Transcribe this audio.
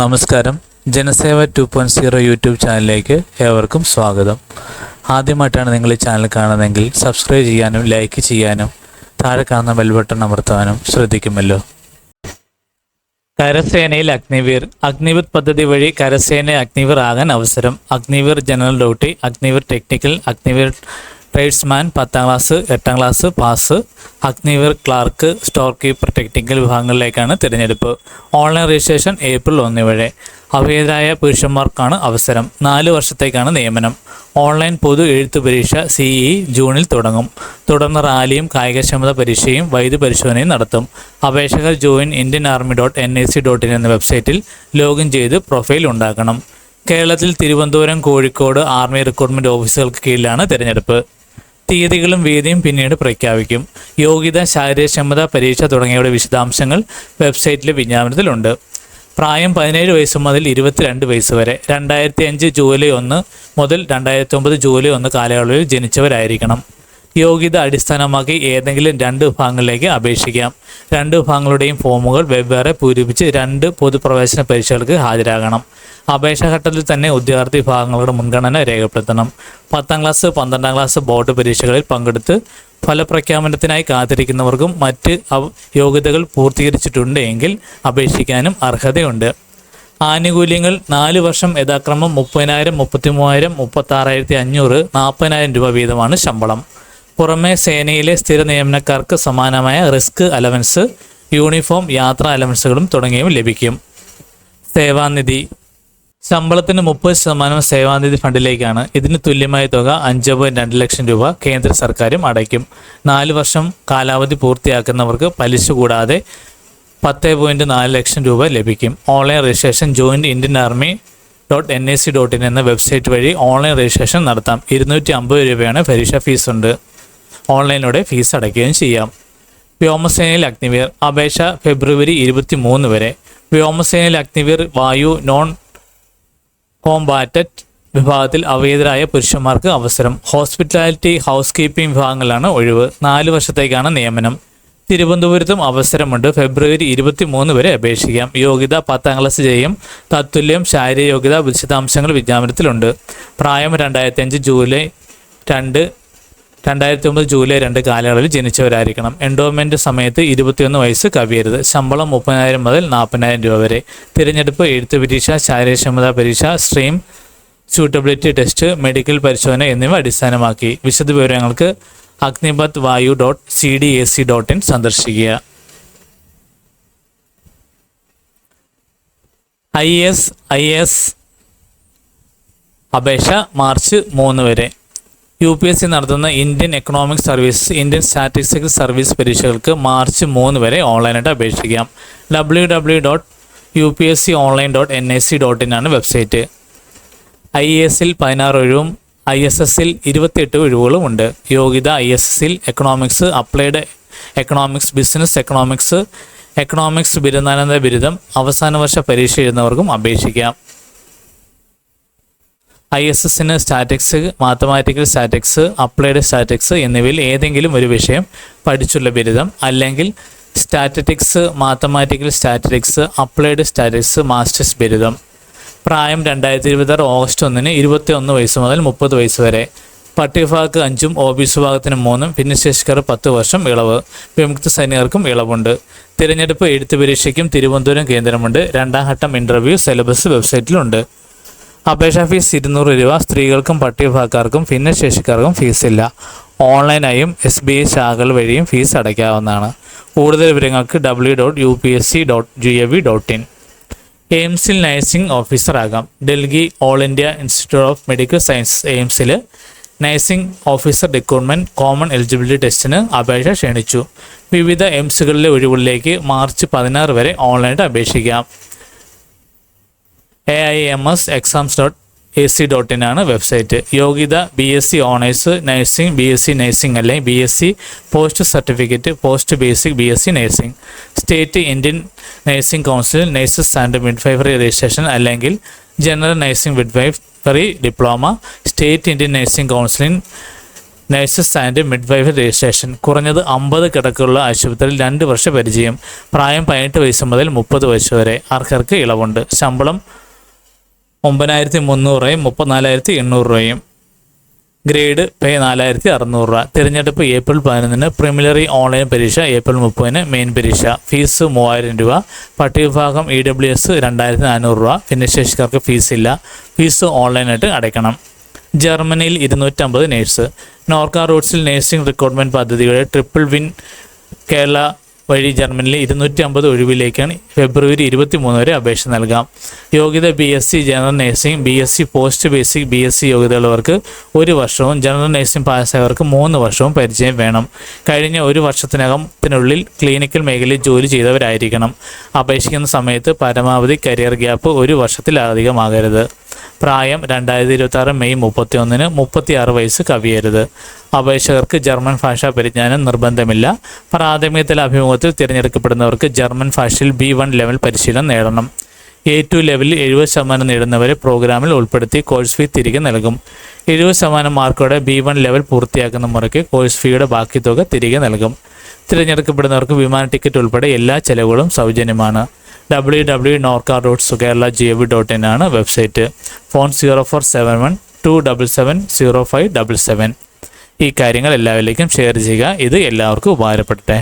നമസ്കാരം. Janaseva two point zero YouTube ചാനലിലേക്ക് ഏവർക്കും സ്വാഗതം. ആദ്യമായിട്ടാണ് നിങ്ങൾ ഈ ചാനൽ കാണുന്നതെങ്കിൽ സബ്സ്ക്രൈബ് ചെയ്യാനും ലൈക്ക് ചെയ്യാനും താഴെ കാണുന്ന ബെൽ ബട്ടൺ അമർത്താനും ശ്രദ്ധിക്കുമല്ലോ. കരസേനയിൽ അഗ്നിവീർ. അഗ്നിവീർ പദ്ധതി വഴി കരസേന അഗ്നിവീർ ആകാൻ അവസരം. Agniveer general duty Agniveer technical Agniveer tradesman പത്താം ക്ലാസ് എട്ടാം class pass Agniveer clerk store keeper technical വിഭാഗങ്ങളിലേക്കാണ് തിരഞ്ഞെടുപ്പ്. ഓൺലൈൻ രജിസ്ട്രേഷൻ ഏപ്രിൽ ഒന്ന് വരെ അഭേദരായ പുരുഷന്മാർക്കാണ് അവസരം. നാല് വർഷത്തേക്കാണ് നിയമനം. ഓൺലൈൻ പൊതു എഴുത്തു പരീക്ഷ സിഇ ജൂണിൽ തുടങ്ങും. തുടർന്ന് റാലിയും കായികക്ഷമത പരീക്ഷയും വൈദ്യു പരിശോധനയും നടത്തും. അപേക്ഷകർ join Indian army dot N I C dot in എന്ന വെബ്സൈറ്റിൽ ലോഗിൻ ചെയ്ത് പ്രൊഫൈൽ ഉണ്ടാക്കണം. കേരളത്തിൽ തിരുവനന്തപുരം കോഴിക്കോട് ആർമി റിക്രൂട്ട്മെന്റ് ഓഫീസുകൾക്ക് കീഴിലാണ് തിരഞ്ഞെടുപ്പ്. തീയതികളും വേദിയും പിന്നീട് പ്രഖ്യാപിക്കും. യോഗ്യത ശാരീരക്ഷമത പരീക്ഷ തുടങ്ങിയവയുടെ വിശദാംശങ്ങൾ വെബ്സൈറ്റിലെ വിജ്ഞാപനത്തിലുണ്ട്. പ്രായം പതിനേഴ് വയസ്സ് മുതൽ ഇരുപത്തിരണ്ട് വയസ്സ് വരെ. രണ്ടായിരത്തി അഞ്ച് ജൂലൈ ഒന്ന് മുതൽ രണ്ടായിരത്തി ഒമ്പത് ജൂലൈ ഒന്ന് കാലയളവിൽ ജനിച്ചവരായിരിക്കണം. യോഗ്യത അടിസ്ഥാനമാക്കി ഏതെങ്കിലും രണ്ട് വിഭാഗങ്ങളിലേക്ക് അപേക്ഷിക്കാം. രണ്ട് വിഭാഗങ്ങളുടെയും ഫോമുകൾ വെവ്വേറെ പൂരിപ്പിച്ച് രണ്ട് പൊതുപ്രവേശന പരീക്ഷകൾക്ക് ഹാജരാകണം. അപേക്ഷാ ഘട്ടത്തിൽ തന്നെ ഉദ്യോഗാർത്ഥി വിഭാഗങ്ങളുടെ മുൻഗണന രേഖപ്പെടുത്തണം. പത്താം ക്ലാസ് പന്ത്രണ്ടാം ക്ലാസ് ബോർഡ് പരീക്ഷകളിൽ പങ്കെടുത്ത് ഫലപ്രഖ്യാപനത്തിനായി കാത്തിരിക്കുന്നവർക്കും മറ്റ് യോഗ്യതകൾ പൂർത്തീകരിച്ചിട്ടുണ്ട് എങ്കിൽ അപേക്ഷിക്കാനും അർഹതയുണ്ട്. ആനുകൂല്യങ്ങൾ നാല് വർഷം യഥാക്രമം മുപ്പതിനായിരം മുപ്പത്തി മൂവായിരം മുപ്പത്തി ആറായിരത്തി അഞ്ഞൂറ് നാൽപ്പതിനായിരം രൂപ വീതമാണ് ശമ്പളം. പുറമെ സേനയിലെ സ്ഥിര നിയമനക്കാർക്ക് സമാനമായ റിസ്ക് അലവൻസ് യൂണിഫോം യാത്രാ അലവൻസുകളും തുടങ്ങിയവ ലഭിക്കും. സേവാനിധി ശമ്പളത്തിന് മുപ്പത് ശതമാനം സേവാനിധി ഫണ്ടിലേക്കാണ് ഇതിന് തുല്യമായ തുക അഞ്ച് പോയിന്റ് രണ്ട് ലക്ഷം രൂപ കേന്ദ്ര സർക്കാരും അടയ്ക്കും. നാല് വർഷം കാലാവധി പൂർത്തിയാക്കുന്നവർക്ക് പലിശ കൂടാതെ പത്ത് പോയിന്റ് നാല് ലക്ഷം രൂപ ലഭിക്കും. Online registration joint Indian army dot N I C dot in എന്ന വെബ്സൈറ്റ് വഴി ഓൺലൈൻ രജിസ്ട്രേഷൻ നടത്താം. ഇരുന്നൂറ്റി അമ്പത് രൂപയാണ് പരീക്ഷാ ഫീസ് ഉണ്ട്. ഓൺലൈനിലൂടെ ഫീസ് അടയ്ക്കുകയും ചെയ്യാം. വ്യോമസേനയിൽ അഗ്നിവീർ. അപേക്ഷ ഫെബ്രുവരി ഇരുപത്തി മൂന്ന് വരെ. വ്യോമസേനയിൽ അഗ്നിവീർ വായു നോൺ കോംബാറ്ററ്റ് വിഭാഗത്തിൽ അവൈതരായ പുരുഷന്മാർക്ക് അവസരം. ഹോസ്പിറ്റാലിറ്റി ഹൗസ് കീപ്പിംഗ് വിഭാഗങ്ങളിലാണ് ഒഴിവ്. നാല് വർഷത്തേക്കാണ് നിയമനം. തിരുവനന്തപുരത്തും അവസരമുണ്ട്. ഫെബ്രുവരി ഇരുപത്തി മൂന്ന് വരെ അപേക്ഷിക്കാം. യോഗ്യത പത്താം ക്ലാസ് ചെയ്യും തത്തുല്യം ശാരീരിക യോഗ്യത വിശദാംശങ്ങൾ വിജ്ഞാപനത്തിലുണ്ട്. പ്രായം രണ്ടായിരത്തി അഞ്ച് ജൂലൈ രണ്ട് രണ്ടായിരത്തി ഒമ്പത് ജൂലൈ രണ്ട് കാലയളവിൽ ജനിച്ചവരായിരിക്കണം. എൻഡോമെന്റ് സമയത്ത് ഇരുപത്തിയൊന്ന് വയസ്സ് കവിയരുത്. ശമ്പളം മുപ്പതിനായിരം മുതൽ നാൽപ്പതിനായിരം രൂപ വരെ. തിരഞ്ഞെടുപ്പ് എഴുത്ത് പരീക്ഷ ശാരീരക്ഷമതാ പരീക്ഷ സ്ട്രീം സ്യൂട്ടബിലിറ്റി ടെസ്റ്റ് മെഡിക്കൽ പരിശോധന എന്നിവ അടിസ്ഥാനമാക്കി. വിശദ വിവരങ്ങൾക്ക് Agnipath Vayu dot C D A C dot in സന്ദർശിക്കുക. ഐ എസ് ഐ എസ് അപേക്ഷ മാർച്ച് മൂന്ന് വരെ. യു പി എസ് സി നടത്തുന്ന Indian economic service Indian statistical service പരീക്ഷകൾക്ക് മാർച്ച് മൂന്ന് വരെ ഓൺലൈനായിട്ട് അപേക്ഷിക്കാം. W W dot U P S C online dot N I C dot in ആണ് വെബ്സൈറ്റ് ഐ എസിൽ പതിനാറ് ഒഴിവും ഐ എസ് എസിൽ ഇരുപത്തിയെട്ട് ഒഴിവുകളും ഉണ്ട്. യോഗ്യത ഐ എസ് എസിൽ economics applied economics business economics economics ബിരുദാനന്ദ ബിരുദം അവസാന വർഷ പരീക്ഷ എഴുതുന്നവർക്കും അപേക്ഷിക്കാം. ഐ എസ് എസിന് statistics mathematical statistics applied statistics എന്നിവയിൽ ഏതെങ്കിലും ഒരു വിഷയം പഠിച്ചുള്ള ബിരുദം അല്ലെങ്കിൽ statistics mathematical statistics applied statistics masters ബിരുദം. പ്രായം രണ്ടായിരത്തി ഇരുപത്താറ് ഓഗസ്റ്റ് ഒന്നിന് ഇരുപത്തി ഒന്ന് വയസ്സ് മുതൽ മുപ്പത് വയസ്സ് വരെ. പട്ടികഭാഗത്ത് അഞ്ചും ഒ ബി സി വിഭാഗത്തിന് മൂന്നും. ഭിന്നശേഷിക്കാർ പത്ത് വർഷം ഇളവ്. വിമുക്ത സൈനികർക്കും ഇളവുണ്ട്. തിരഞ്ഞെടുപ്പ് എഴുത്ത് പരീക്ഷയ്ക്കും തിരുവനന്തപുരം കേന്ദ്രമുണ്ട്. രണ്ടാം ഘട്ടം ഇന്റർവ്യൂ സിലബസ് വെബ്സൈറ്റിലുണ്ട് അപേക്ഷാ ഫീസ് ഇരുന്നൂറ് രൂപ. സ്ത്രീകൾക്കും പട്ടികഭാഗക്കാർക്കും ഭിന്നശേഷിക്കാർക്കും ഫീസില്ല. ഓൺലൈനായും എസ് ബി ഐ ശാഖകൾ വഴിയും ഫീസ് അടയ്ക്കാവുന്നതാണ്. കൂടുതൽ വിവരങ്ങൾക്ക് W dot U P S C dot G A V dot in എയിംസിൽ nursing ഓഫീസറാകാം. Delhi all India institute of medical science എയിംസിൽ nursing officer recruitment common eligibility ടെസ്റ്റിന് അപേക്ഷ ക്ഷണിച്ചു. വിവിധ എയിംസുകളിലെ ഒഴിവുകളിലേക്ക് മാർച്ച് പതിനാറ് വരെ ഓൺലൈനായിട്ട് അപേക്ഷിക്കാം. A I M S exams dot A C dot in ആണ് വെബ്സൈറ്റ് യോഗ്യത B S C honours nursing B S C nursing അല്ലെങ്കിൽ B S C post certificate post basic B S C nursing state Indian nursing council nurses and midwifery registration അല്ലെങ്കിൽ general nursing midwifery diploma state Indian nursing counselling nurses and midwife registration കുറഞ്ഞത് അമ്പത് കിടക്കുള്ള ആശുപത്രിയിൽ രണ്ട് വർഷ പരിചയം. പ്രായം പതിനെട്ട് വയസ്സ് മുതൽ മുപ്പത് വയസ്സ് വരെ. അർഹർക്ക് ഇളവുണ്ട്? ശമ്പളം ഒമ്പതിനായിരത്തി മുന്നൂറ് രൂപയും മുപ്പത്തിനാലായിരത്തി എണ്ണൂറ് രൂപയും. ഗ്രേഡ് പേ നാലായിരത്തി അറുന്നൂറ് രൂപ. തിരഞ്ഞെടുപ്പ് ഏപ്രിൽ പതിനൊന്നിന് പ്രിമിലറി ഓൺലൈൻ പരീക്ഷ ഏപ്രിൽ മുപ്പതിന് മെയിൻ പരീക്ഷ. ഫീസ് മൂവായിരം രൂപ. പട്ടികവിഭാഗം ഇ ഡബ്ല്യു എസ് രണ്ടായിരത്തി നാനൂറ് രൂപ. ഭിന്നശേഷിക്കാർക്ക് ഫീസില്ല. ഫീസ് ഓൺലൈനായിട്ട് അടയ്ക്കണം. ജർമ്മനിയിൽ ഇരുന്നൂറ്റമ്പത് നേഴ്സ്. നോർക്ക റൂട്ട്സിൽ നേഴ്സിംഗ് റിക്രൂട്ട്മെന്റ് പദ്ധതിയുടെ ട്രിപ്പിൾ വിൻ കേരള വഴി ജർമ്മനിയിലെ ഇരുന്നൂറ്റി അമ്പത് ഒഴിവിലേക്കാണ് ഫെബ്രുവരി ഇരുപത്തി മൂന്ന് വരെ അപേക്ഷ നൽകാം. യോഗ്യത B S C general nursing B S C post basic B S C യോഗ്യതയുള്ളവർക്ക് ഒരു വർഷവും ജനറൽ നഴ്സിംഗ് പാസ്സായവർക്ക് മൂന്ന് വർഷവും പരിചയം വേണം. കഴിഞ്ഞ ഒരു വർഷത്തിനകം ത്തിനുള്ളിൽ ക്ലിനിക്കൽ മേഖലയിൽ ജോലി ചെയ്തവരായിരിക്കണം. അപേക്ഷിക്കുന്ന സമയത്ത് പരമാവധി കരിയർ ഗ്യാപ്പ് ഒരു വർഷത്തിലധികമാകരുത്. പ്രായം രണ്ടായിരത്തി ഇരുപത്തി ആറ് മെയ് മുപ്പത്തി ഒന്നിന് മുപ്പത്തി ആറ് വയസ്സ് കവിയരുത്. അപേക്ഷകർക്ക് ജർമ്മൻ ഭാഷാ പരിജ്ഞാനം നിർബന്ധമില്ല. പ്രാഥമികതല അഭിമുഖത്തിൽ തിരഞ്ഞെടുക്കപ്പെടുന്നവർക്ക് ജർമ്മൻ ഭാഷയിൽ ബി വൺ ലെവൽ പരിശീലനം നേടണം. എ ടു ലെവലിൽ എഴുപത് ശതമാനം നേടുന്നവരെ പ്രോഗ്രാമിൽ ഉൾപ്പെടുത്തി കോഴ്സ് ഫീ തിരികെ നൽകും. എഴുപത് ശതമാനം മാർക്കോടെ ബി വൺ ലെവൽ പൂർത്തിയാക്കുന്ന മുറയ്ക്ക് കോഴ്സ് ഫീയുടെ ബാക്കി തുക തിരികെ നൽകും. തിരഞ്ഞെടുക്കപ്പെടുന്നവർക്ക് വിമാന ടിക്കറ്റ് ഉൾപ്പെടെ എല്ലാ ചെലവുകളും സൗജന്യമാണ്. ഡബ്ല്യു ഡബ്ല്യു നോർക്ക ഡോട്ട് സുകേരള ജി എവ് ഡോട്ട് ഇൻ ആണ് website phone zero four seven one two double seven zero five double seven ഈ കാര്യങ്ങൾ എല്ലാവരിലേക്കും ഷെയർ ചെയ്യുക. ഇത് എല്ലാവർക്കും ഉപകാരപ്പെടട്ടെ.